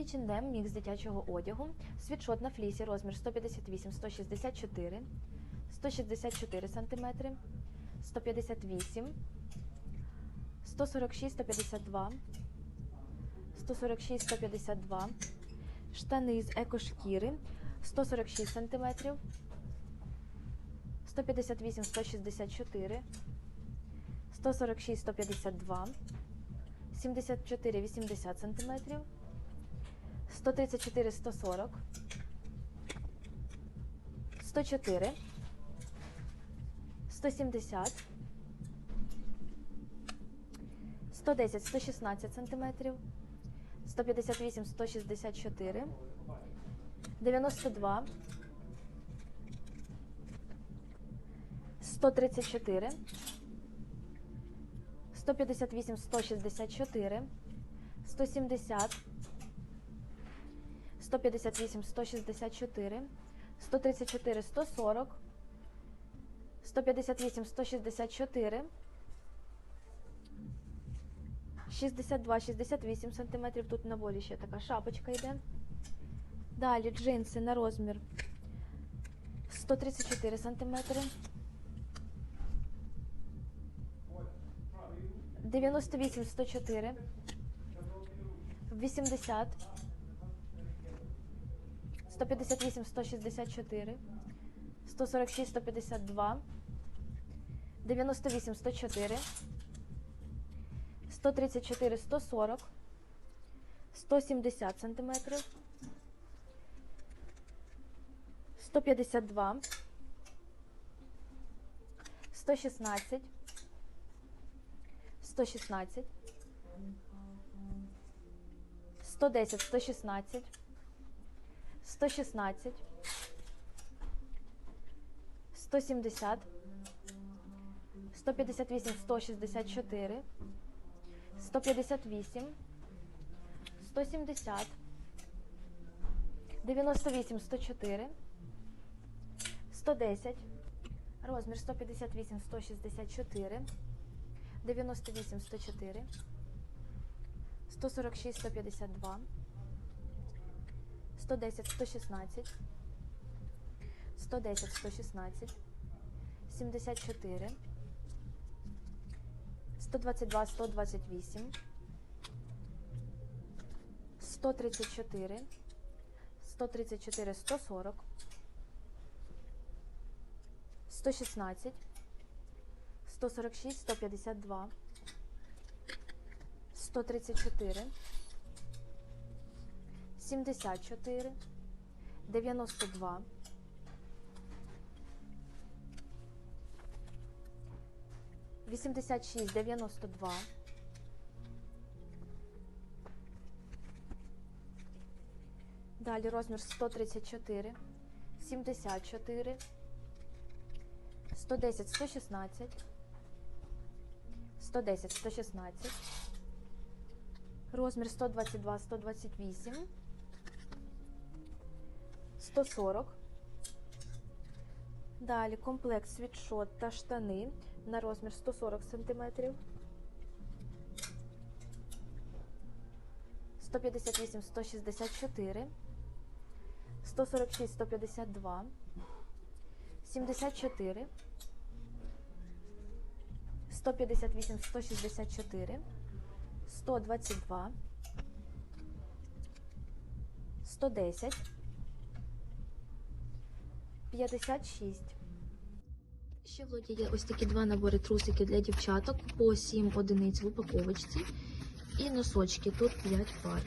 H&M мікс дитячого одягу, світшот на флісі, розмір 158, 164, 164 см, 158, 146, 152, 146, 152, штани з екошкіри, 146 см, 158, 164, 146, 152, 74, 80 см, 134, 140, 104, 170, 110, 116 см, 158, 164, 92, 134, 158, 164, 170, 158, 164, 134, 140, 158, 164, 62, 68 сантиметрів. Тут на болі ще така шапочка йде. Далі джинси на розмір 134 сантиметри. 98, 104, 80, 158, 164, 146, 152, 98, 104, 134, 140, 170 сантиметрів, 152, 116, 116, 110, 116, 116, 170, 158, 164, 158, 170, 98, 104, 110, розмір 158, 164, 98, 104, 146, 152, 110, 116, 110, 116, 74, 122, 128, 134, 134, 140, 116, 146, 152, 134, 74, 92, 86, 92, Далі розмір 134, 74, 110, 116, 110, 116, розмір 122, 128, 140. Далі комплект світшот та штани на розмір 140 см. 158, 164, 146, 152, 74, 158, 164, 122, 110, 56. Ще в є ось такі два набори трусики для дівчаток по 7 одиниць в упаковочці. І носочки тут 5 пар.